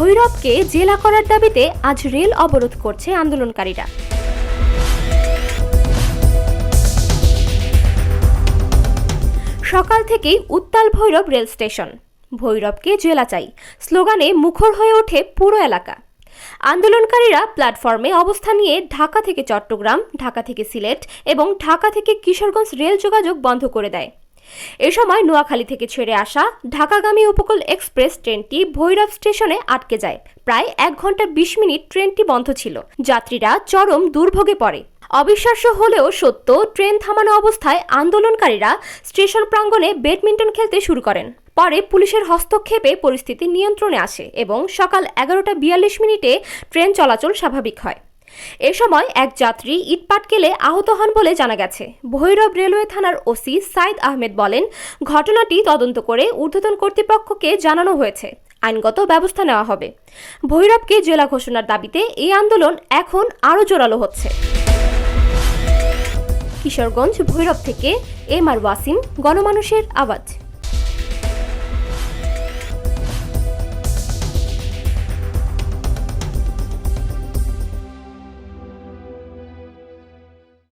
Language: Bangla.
ভৈরবকে জেলা করার দাবিতে আজ রেল অবরোধ করছে আন্দোলনকারীরা। সকাল থেকেই উত্তাল ভৈরব রেল স্টেশন। ভৈরবকে জেলা চাই। স্লোগানে মুখর হয়ে ওঠে পুরো এলাকা। আন্দোলনকারীরা প্ল্যাটফর্মে অবস্থান নিয়ে ঢাকা থেকে চট্টগ্রাম, ঢাকা থেকে সিলেট এবং ঢাকা থেকে কিশোরগঞ্জ রেল যোগাযোগ বন্ধ করে দেয়। এ সময় নোয়াখালী থেকে ছেড়ে আসা ঢাকাগামী উপকূল এক্সপ্রেস ট্রেনটি ভৈরব স্টেশনে আটকে যায়। প্রায় এক ঘণ্টা বিশ মিনিট ট্রেনটি বন্ধ ছিল। যাত্রীরা চরম দুর্ভোগে পড়ে। অবিশ্বাস্য হলেও সত্য, ট্রেন থামানো অবস্থায় আন্দোলনকারীরা স্টেশন প্রাঙ্গণে ব্যাডমিন্টন খেলতে শুরু করেন। পরে পুলিশের হস্তক্ষেপে পরিস্থিতি নিয়ন্ত্রণে আসে এবং সকাল এগারোটা বিয়াল্লিশ মিনিটে ট্রেন চলাচল স্বাভাবিক হয়। এ সময় এক যাত্রী ইট পাটকেলে আহত হন বলে জানা গেছে। ভৈরব রেলওয়ে থানার ওসি সাইদ আহমেদ বলেন, ঘটনাটি তদন্ত করে ঊর্ধ্বতন কর্তৃপক্ষকে জানানো হয়েছে। আইনগত ব্যবস্থা নেওয়া হবে। ভৈরবকে জেলা ঘোষণার দাবিতে এই আন্দোলন এখন আরও জোরালো হচ্ছে। কিশোরগঞ্জ, ভৈরব থেকে এম আর ওয়াসিম, গণমানুষের আওয়াজ।